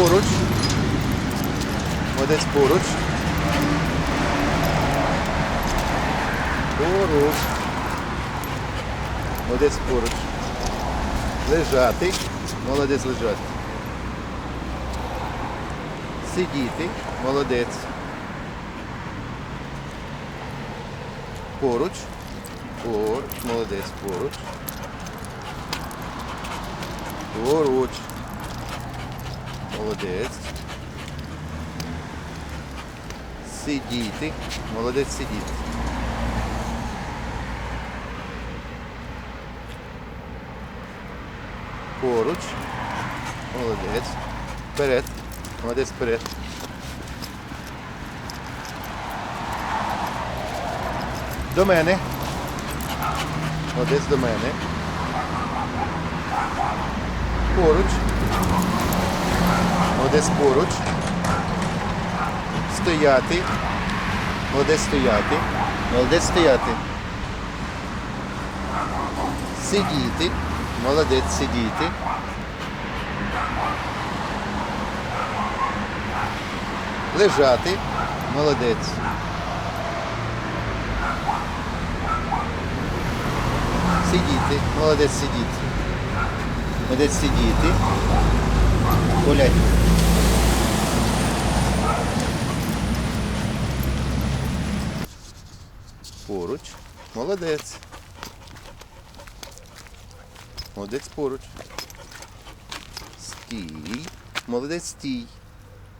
Поруч. Молодець поруч. Поруч. Молодець поруч. Лежати. Молодець лежати. Сидіти. Молодець. Поруч. Поруч. Молодець поруч. Поруч. Молодець. Сидіти. Молодець сидіти. Поруч. Молодець. Вперед. Молодець вперед. До мене. Молодець до мене. Поруч. Молодець поруч. Стояти. Молодець стояти. Молодець стояти. Сидіти. Молодець сидіти. Лежати. Молодець. Сидіти. Молодець сидіти. Молодець сидіти. Гуляй. Поруч. Молодець. Молодець поруч. Стій. Молодець стій.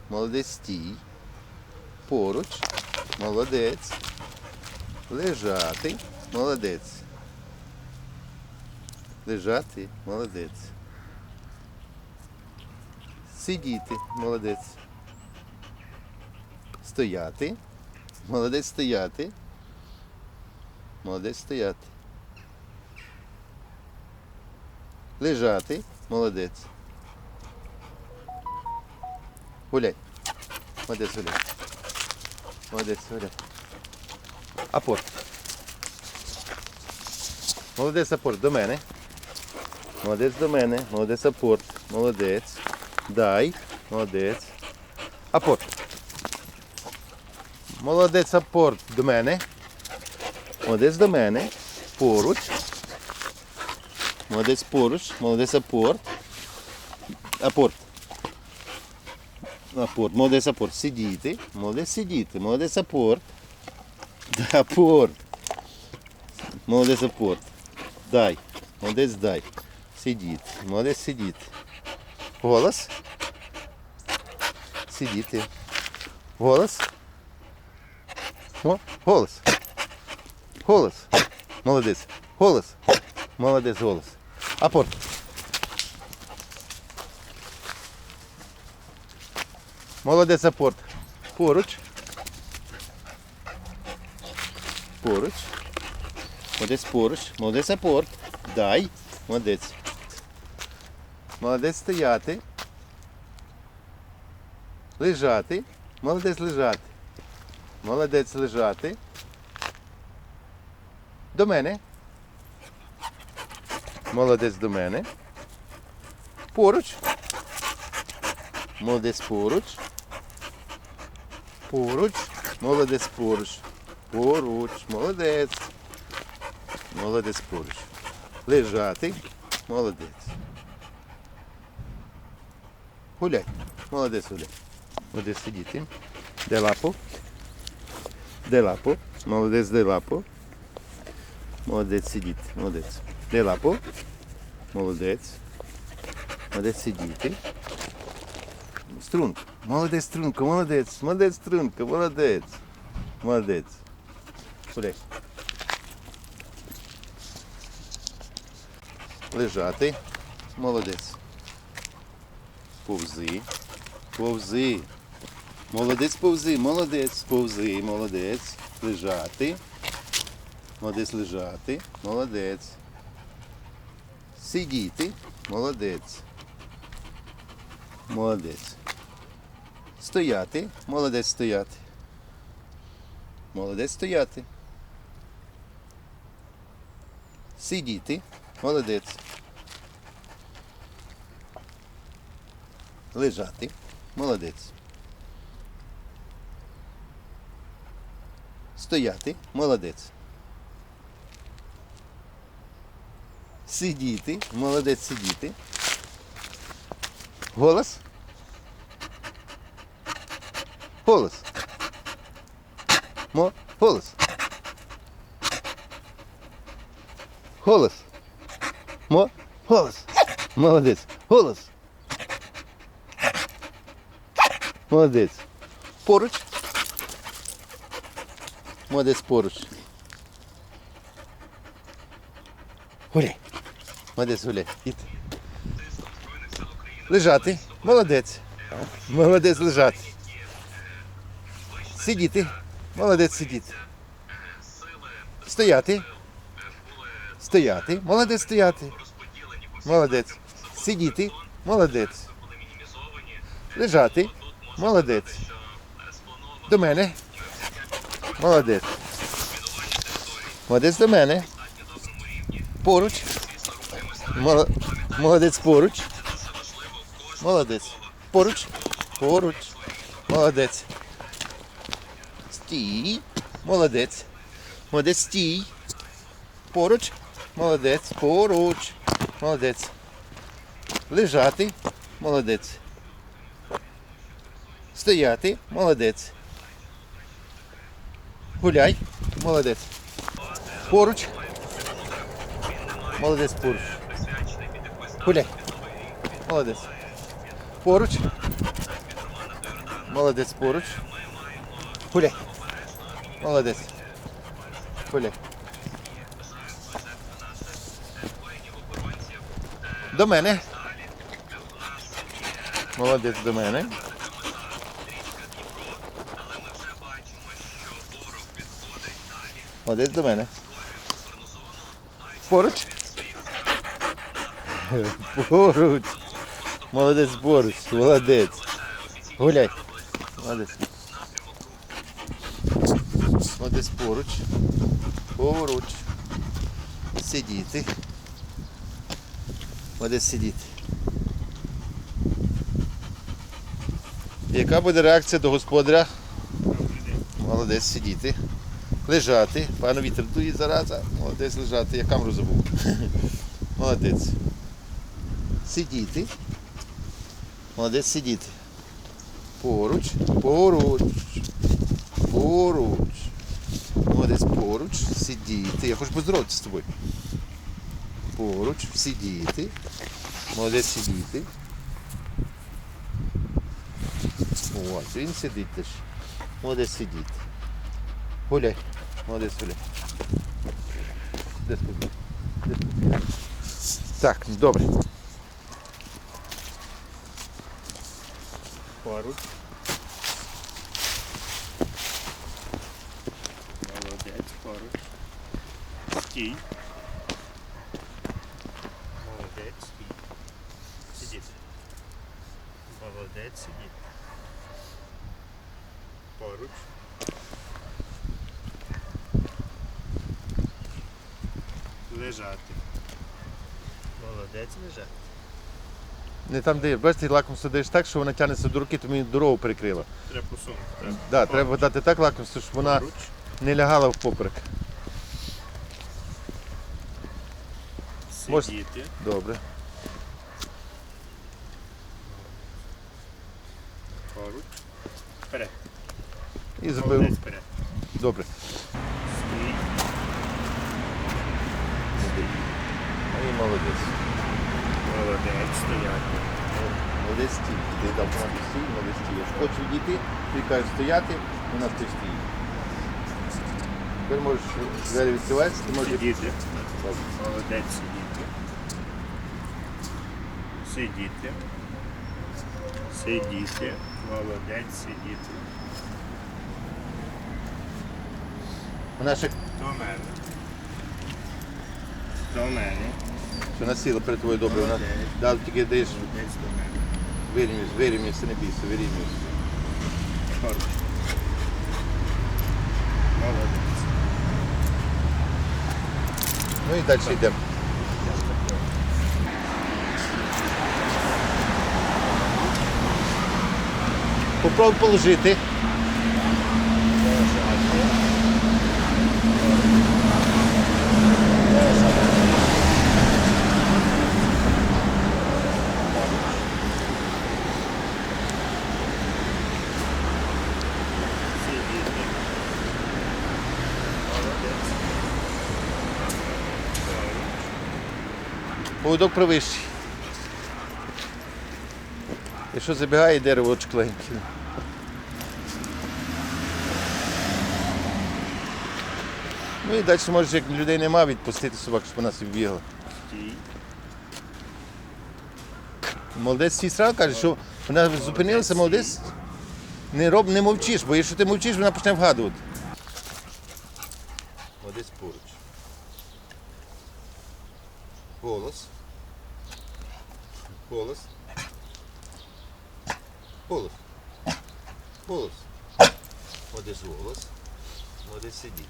Молодець стій. Поруч. Молодець. Лежати. Молодець. Лежати. Молодець. Сидіти. Молодець. Стояти. Молодець стояти. Молодець стояти. Лежати. Молодець. Гуляй. Молодець гуляй. Молодець гуляй. Апорт. Молодець апорт до мене. Молодець до мене. Молодець апорт. Молодець. Дай. Молодець. Апорт. Молодець апорт до мене. Молодець до мене. Поруч. Молодець поруч. Молодець апорт. Апорт. Апорт. Молодець апорт. Сидіти. Молодець сидіти. Молодець апорт. Апорт. Молодець апорт. Дай. Молодець дай. Сидіти. Молодець сидіти. Голос. Сидіти. Голос. О, голос. Голос. Молодець. Голос. Молодець голос. Апорт. Молодець апорт. Поруч. Поруч. Молодець поруч. Молодець апорт. Дай. Молодець. Молодець стояти. Лежати. Молодець лежати. Молодець лежати. До мене. Молодець до мене. Поруч. Молодець поруч. Поруч. Молодець поруч. Поруч. Молодець. Молодець поруч. Лежати. Молодець. Гуляй. Молодець гуляй. Молодець сидіти. Де лапу? Де лапу? Молодець, де лапу? Молодець сидіти. Молодець. Де лапу? Молодець. Молодець сидіти. Струнка. Молодець струнка, молодець. Молодець струнка, молодець. Молодець. Гуляй. Лежати. Молодець. Повзи. Повзи. Молодець повзи, молодець, повзи, молодець. Лежати. Молодець лежати. Молодець. Сидіти. Молодець. Молодець. Стояти. Молодець стояти. Молодець стояти. Сидіти. Молодець. Лежати. Молодець. Стояти. Молодець. Сидіти. Молодець сидіти. Голос. Голос. Мо. Голос. Голос. Мо. Голос. Молодець. Голос. Молодець. Поруч. Молодець поруч. Гуляй. Молодець гуляй. Іди. Лежати. Молодець. Молодець лежати. Сидіти. Молодець сидіти. Стояти. Стояти. Молодець стояти. Молодець. Сидіти. Молодець. Лежати. Молодець. До мене. Молодець. Молодець до мене. Поруч. Молодець поруч. Молодець. Поруч. Поруч. Молодець. Стій. Молодець. Молодець стій. Поруч. Молодець. Поруч. Молодець. Лежати. Молодець. Стояти. Молодець. Гуляй. Молодець. Поруч. Молодець поруч. Гуляй. Молодець. Поруч. Молодець поруч. Гуляй. Молодець. Гуляй. До мене. Молодець до мене. Молодець до мене. Поруч. Поруч. Молодець поруч. Молодець. Гуляй. Молодець. Молодець поруч. Поруч. Сидіти. Молодець сидіти. Яка буде реакція до господаря? Молодець сидіти. Лежати. Пану вітер дує зараза. Молодець лежати. Я камеру забув. Молодець. Сидіти. Молодець сидіти. Поруч. Поруч. Поруч. Молодець поруч. Сидіти. Я хочу поздороватися з тобою. Поруч. Сидіти. Молодець сидіти. От, він сидить теж. Молодець сидіти. Гуляй. Молодець гуляй. Де спокій? Де спокій? Так, добре. Поруч. Молодець, поруч. Стій. Молодець, стій. Сидіти. Молодець, сидіти. Поруч. Лежати. Молодець, лежати. Не там, де бачите, лакомство даєш так, що вона тягнеться до руки, то мені дорогу перекрила. Треба посунути. Треба. Да, треба дати так лакомство, щоб вона Поруч. не лягала в поперек. Мож- Сидіти. Добре. Поруч. Вперед. І. Молодець, вперед. Добре. Стій. І молодець. Молодець, стояти. Молодець стій. Ти дав команду стій, молодець стій. Якщо хочеш відійти, ти кажеш стояти, вона ти стій. Тепер можеш двері відкриватися, ти можеш. Сидіти. Молодець сидіти. Сидіти. Сидіти. Молодець сидіти. Вона ще До мене. До мене. що насіла перед тобою добре. Вона да, тільки даєш вирівнюєш, вирівнюєшся, не бійся, вирівнюєшся. Поруч. Молодець. Ну і далі йдемо. Попробуй положити. Сидіти. Молодець. Поводок провищий. Якщо забігає дерево чкленьке. Ну і далі можеш, як людей нема, відпустити собак, щоб вона собі бігала. Стій. Молодець свій сразу каже, що вона зупинилася, молодець. Не роб, не мовчиш, бо якщо ти мовчиш, вона почне вгадувати. Молодець поруч. Голос. Голос. Голос. Голос. Молодець голос. Молодець сидіть.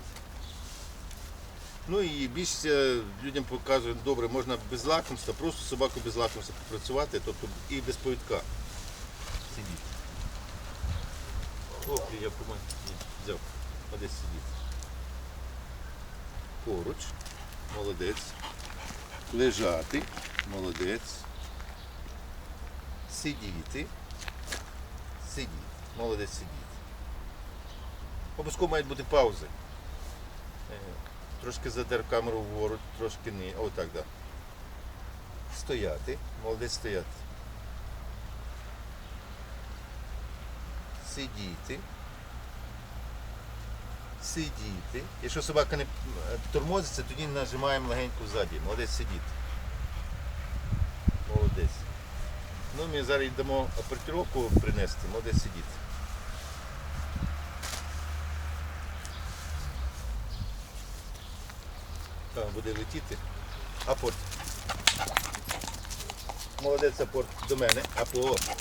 Ну і більшість е, людям показують, добре, можна без лакомства, просто собаку без лакомства попрацювати, тобто і без повідка. Сидіть. О, я помню. Взяв. Молодець сидіть. Поруч. Молодець. Лежати. Молодець. Сидіти. Сидіть. Молодець сидіть. Обов'язково мають бути паузи. Е, Трошки задер камеру вгору, трошки ні. О, так, да. Стояти. Молодець стояти. Сидіти. Сидіти. Якщо собака не е, тормозиться, тоді нажимаємо легенько ззаді. Молодець сидіти. Молодець. Ну, ми зараз йдемо апортировку принести. Молодець сидіти. Там буде летіти. Апорт. Молодець апорт до мене. Апорт.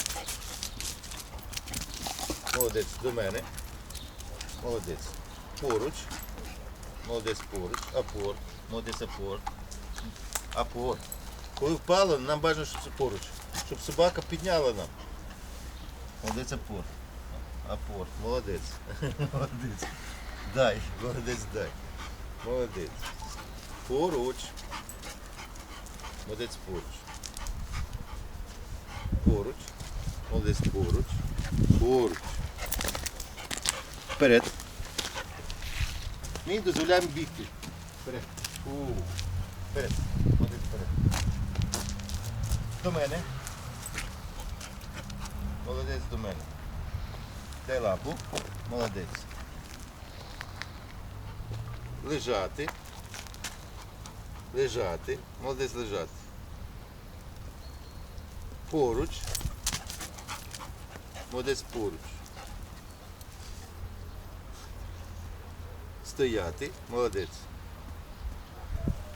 Молодець до мене. Молодець. Поруч. Молодець поруч. Апорт. Молодець апорт. Апорт. Коли впало, нам бажано, щоб це поруч. Щоб собака підняла нам. Молодець апорт. Апорт. Молодець. Молодець. Дай. Молодець дай. Молодець. Поруч. Молодець поруч. Поруч. Молодець поруч. Поруч. Вперед. Ми дозволяємо бігти. Вперед. У. Вперед. Молодець вперед. До мене. Молодець до мене. Дай лапу. Молодець. Лежати. Лежати. Молодець лежати. Поруч. Молодець поруч. Стояти. Молодець.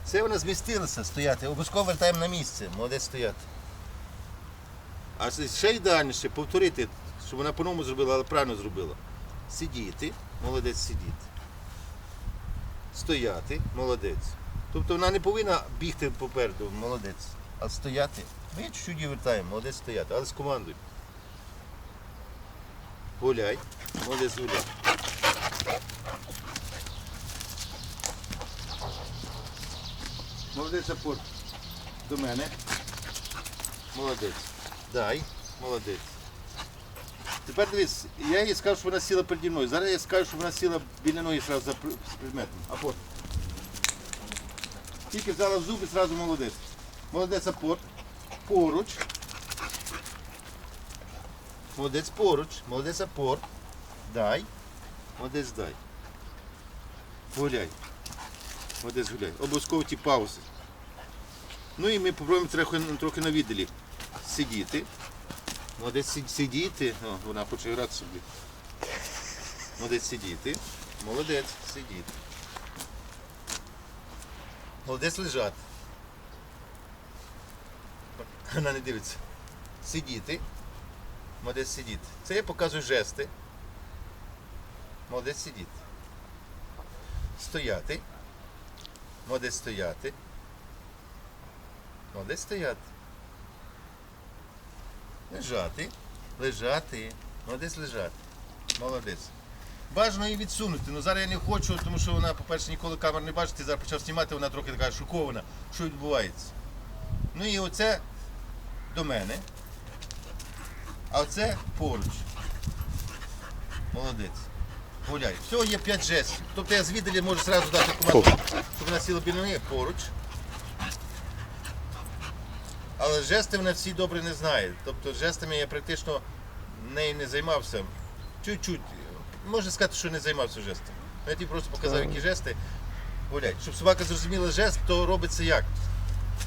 Це вона змістилася стояти. Обов'язково вертаємо на місце. Молодець стояти. А ще ідеальніше повторити, щоб вона по-новому зробила, але правильно зробила. Сидіти. Молодець сидіти. Стояти. Молодець. Тобто вона не повинна бігти попереду, молодець. А стояти. Ми чуть-чуть вертаємо, молодець стояти, але з командою. Гуляй, молодець гуляй. Молодець апорт. До мене. Молодець. Дай. Молодець. Тепер дивись, я їй скажу, що вона сіла переді мною. Зараз я скажу, що вона сіла біля ноги зразу за з предметом. Апорт. Тільки взяла в зуби, зразу молодець. Молодець апорт. Поруч. Молодець поруч. Молодець апорт. Дай. Молодець дай. Гуляй. Молодець гуляй. Обов'язково ті паузи. Ну і ми попробуємо трохи, трохи на віддалі сидіти. Молодець сид- сидіти. О, вона хоче грати собі. Молодець сидіти. Молодець сидіти. Молодець лежати. Вона не дивиться. Сидіти. Молодець сидіти. Це я показую жести. Молодець сидіти. Стояти. Молодець стояти. Молодець стояти. Лежати. Лежати. Молодець лежати. Молодець. Бажано її відсунути. Ну зараз я не хочу, тому що вона, по-перше, ніколи камер не бачить, зараз почав знімати, вона трохи така шокована. Що відбувається? Ну і оце до мене. А оце поруч. Молодець. Гуляй. Всього є 5 жестів. Тобто я звіддалі можу зразу дати команду, щоб вона сіла біля неї поруч. Але жести вона всі добре не знає. Тобто жестами я практично нею не займався. Чуть-чуть. Можна сказати, що не займався жестами. Я тобі просто показав, які жести. Гуляй. Щоб собака зрозуміла жест, то робиться як?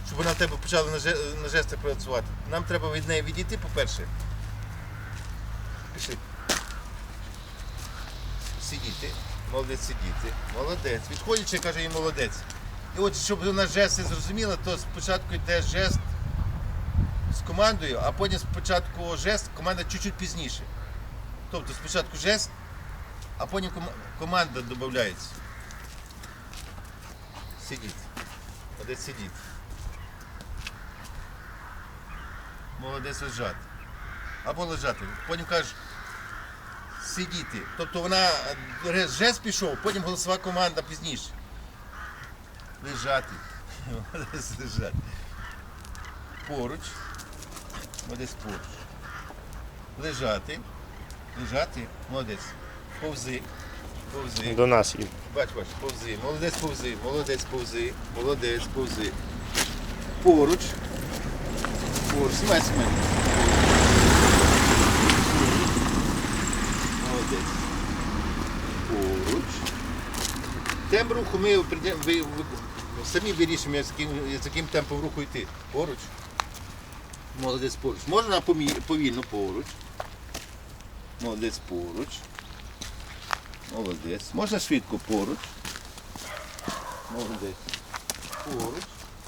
Щоб вона в тебе почала на, жести працювати. Нам треба від неї відійти, по-перше. Пішли. Сидіти. Молодець сидіти. Молодець. Відходячи, каже їй молодець. І от щоб вона жести зрозуміла, то спочатку йде жест командою, а потім спочатку жест, команда чуть-чуть пізніше. Тобто спочатку жест, а потім команда додається. Сидіть. Молодець сидіть. Молодець лежати. Або лежати. Потім кажеш сидіти. Тобто вона е, жест пішов, потім голосова команда пізніше. Лежати. Молодець лежати. Поруч. Молодець поруч. Лежати. Лежати. Молодець. Повзи. Повзи. До нас їде. Бач, бач, повзи. Молодець повзи. Молодець повзи. Молодець повзи. Поруч. Поруч. З мене. Молодець. Поруч. Темп руху ми прийдемо- самі вирішимо, з яким темпом руху йти. Поруч. Молодець поруч. Можна повільно поруч. Молодець поруч. Молодець. Можна швидко поруч. Молодець. Поруч.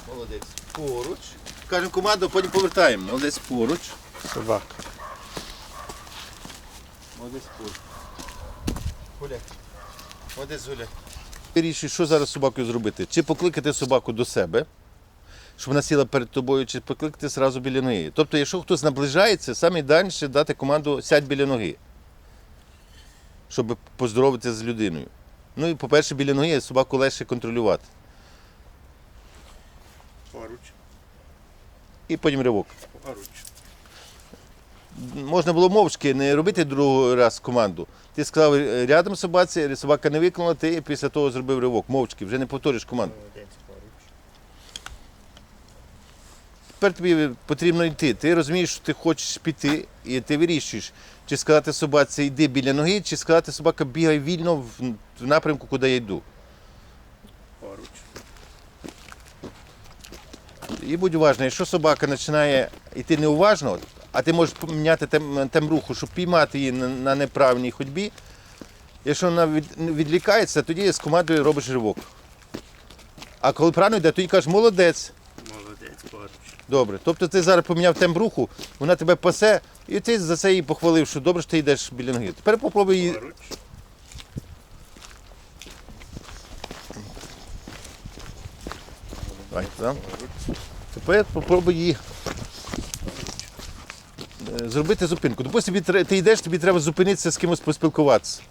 Молодець. Поруч. Кажемо команду, потім повертаємо. Молодець поруч. Собака. Молодець поруч. Гуляй. Молодець гуляй. Вирішуй, що зараз з собакою зробити. Чи покликати собаку до себе, щоб вона сіла перед тобою, чи покликати зразу біля неї. Тобто, якщо хтось наближається, саме далі дати команду сядь біля ноги, щоб поздоровитися з людиною. Ну і, по-перше, біля ноги собаку легше контролювати. Поруч. І потім ривок. Поруч. Можна було мовчки не робити другий раз команду. Ти сказав рядом собаці, собака не виконала, ти після того зробив ривок. Мовчки, вже не повториш команду. Молодець поруч. Тепер тобі потрібно йти. Ти розумієш, що ти хочеш піти, і ти вирішуєш, чи сказати собаці йди біля ноги, чи сказати собака бігай вільно в напрямку, куди я йду. Поруч. І будь уважний, якщо собака починає йти неуважно, а ти можеш поміняти тем, тем руху, щоб піймати її на, на неправильній ходьбі. Якщо вона від, відлікається, тоді з командою робиш ривок. А коли правильно йде, тоді кажеш молодець. Молодець поруч. Добре. Тобто ти зараз поміняв темп руху, вона тебе пасе, і ти за це її похвалив, що добре, що ти йдеш біля ноги. Тепер попробуй її. Давай, да. Тепер попробуй її е, зробити зупинку. Допустим, ти йдеш, тобі треба зупинитися з кимось поспілкуватися.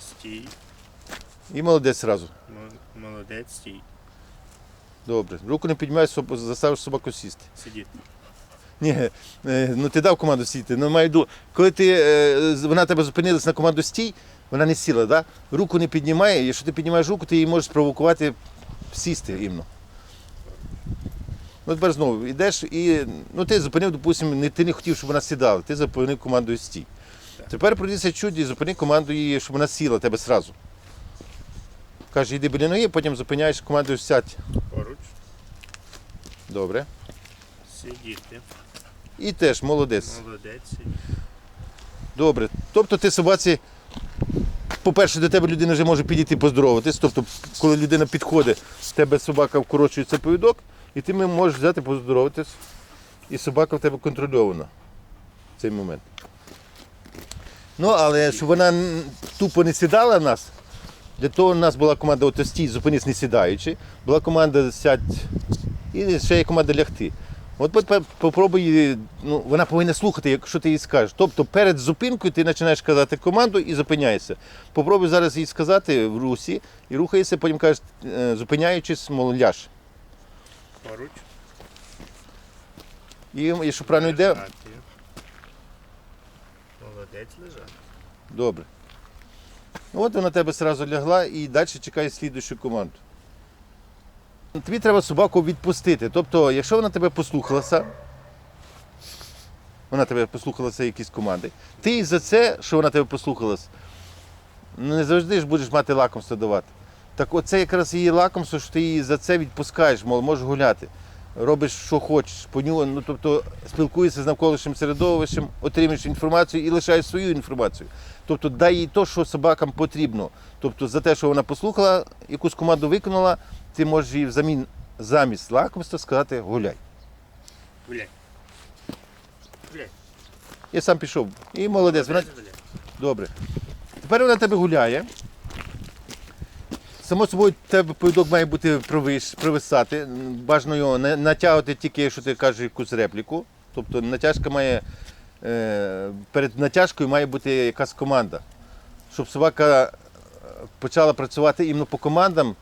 Стій. І молодець зразу. Молодець, стій. Добре. Руку не піднімай, заставиш собаку сісти. Сидіти. Ні, е, ну ти дав команду сіти. Ну, маю коли ти, е, вона тебе зупинилась на команду стій, вона не сіла, да? руку не піднімає. Якщо ти піднімаєш руку, ти її можеш спровокувати сісти іменно. Ну тепер знову йдеш і ну, ти зупинив, допустимо, не, ти не хотів, щоб вона сідала, ти зупинив командою стій. Тепер пройдися чуть і зупини команду її, щоб вона сіла тебе зразу. Каже, йди біля ноги, потім зупиняєш командою сядь. Поруч. Добре. Сидіти. І теж молодець. Молодець. Добре. Тобто ти собаці, по-перше, до тебе людина вже може підійти поздороватись. Тобто, коли людина підходить, в тебе собака вкорочується повідок, і ти можеш взяти поздороватись, і собака в тебе контрольована в цей момент. Ну, але щоб вона тупо не сідала нас, для того у нас була команда ото стій, зупинись не сідаючи, була команда сядь, і ще є команда лягти. От попробуй, ну, вона повинна слухати, якщо ти їй скажеш. Тобто перед зупинкою ти починаєш казати команду і зупиняєшся. Попробуй зараз їй сказати в русі і рухаєшся, потім кажеш, е, зупиняючись, мол, ляж. Поруч. І якщо правильно йде, Молодець лежати. добре. От вона тебе одразу лягла і далі чекає слідуючу команду. Тобі треба собаку відпустити. Тобто, якщо вона тебе послухалася, вона тебе послухалася якісь команди, ти за це, що вона тебе послухалась, ну, не завжди ж будеш мати лакомство давати. Так оце якраз її лакомство, що ти її за це відпускаєш, мол, можеш гуляти. Робиш, що хочеш, по нього, ну тобто спілкуєшся з навколишнім середовищем, отримуєш інформацію і лишаєш свою інформацію. Тобто дай їй те, що собакам потрібно. Тобто за те, що вона послухала, якусь команду виконала, ти можеш їй взамін замість лакомства сказати гуляй. Гуляй. Гуляй. Я сам пішов. І молодець. Вона Добре. Тепер вона тебе гуляє. Само собою, тебе повідок має бути провиш, провисати. Бажано його не натягувати тільки, якщо ти кажеш якусь репліку. Тобто натяжка має е, перед натяжкою має бути якась команда. Щоб собака е, почала працювати іменно по командам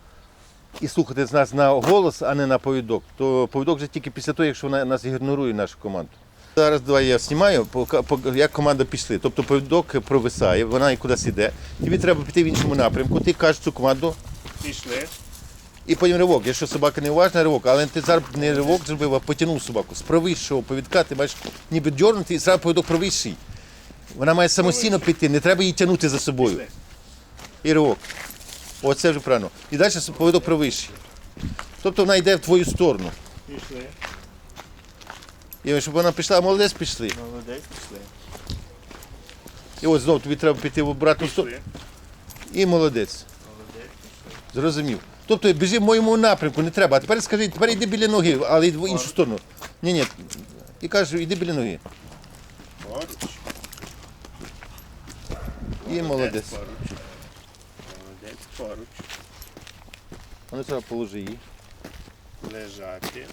і слухати з нас на голос, а не на повідок. То повідок вже тільки після того, якщо вона нас ігнорує нашу команду. Зараз давай я знімаю, як команда пішли. Тобто повідок провисає, вона і кудись іде. Тобі треба піти в іншому напрямку. Ти кажеш цю команду Пішли. і потім ривок. Якщо собака не уважна, ривок, але ти зараз не ривок зробив, а потягнув собаку. З правішого повідка ти маєш ніби дьорнути і зразу повідок правіший. Вона має самостійно піти, не треба її тягнути за собою. І ривок. Оце вже правильно. І далі повідок правіший. Тобто вона йде в твою сторону. Пішли. І щоб вона пішла, молодець пішли. Молодець, пішли. І от знову тобі треба піти в обратну сторону. І молодець. Зрозумів. Тобто біжи в моєму напрямку, не треба. А тепер скажи, тепер йди біля ноги, але йди в іншу сторону. Ні, ні. І кажеш, йди біля ноги. Поруч. І молодець. Поруч. Молодець, поруч. А ну зараз положи її. Лежати.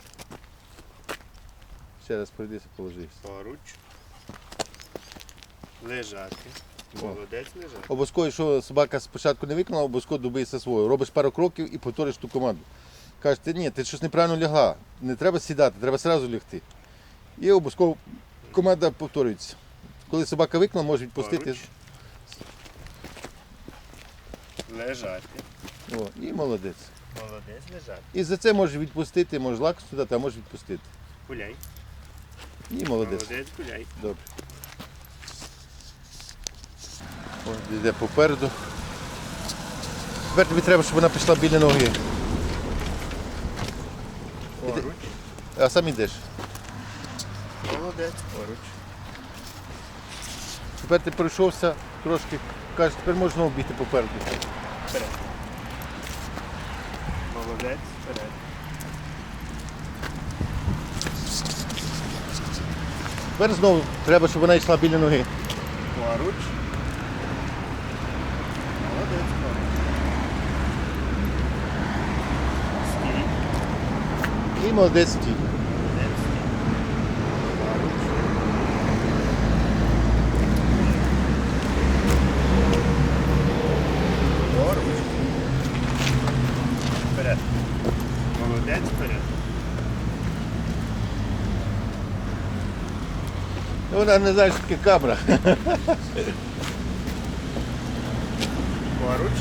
Ще раз пройдися, положи. Поруч. Лежати. Молодець лежати. Обов'язково, якщо собака спочатку не виконала, обов'язково добийся свою. Робиш пару кроків і повториш ту команду. Кажеш, ти ні, ти щось неправильно лягла. Не треба сідати, треба одразу лягти. І обов'язково команда повторюється. Коли собака виконала, може відпустити. Лежати. О, і молодець. Молодець лежати. І за це може відпустити, може лакомство дати, а може відпустити. Гуляй. І молодець. Молодець, гуляй. Добре. Ось йде попереду. Тепер тобі треба, щоб вона пішла біля ноги. Поруч. А сам ідеш. Молодець, поруч. Тепер ти пройшовся трошки, кажеш, тепер можна знову бігти попереду. Вперед. Молодець, вперед. Тепер знову треба, щоб вона йшла біля ноги. Поруч. Молодець, поруч. Стій. І молодець. Вперед. Молодець, вперед. Ну, Вона не знає, що таке камера. Поруч.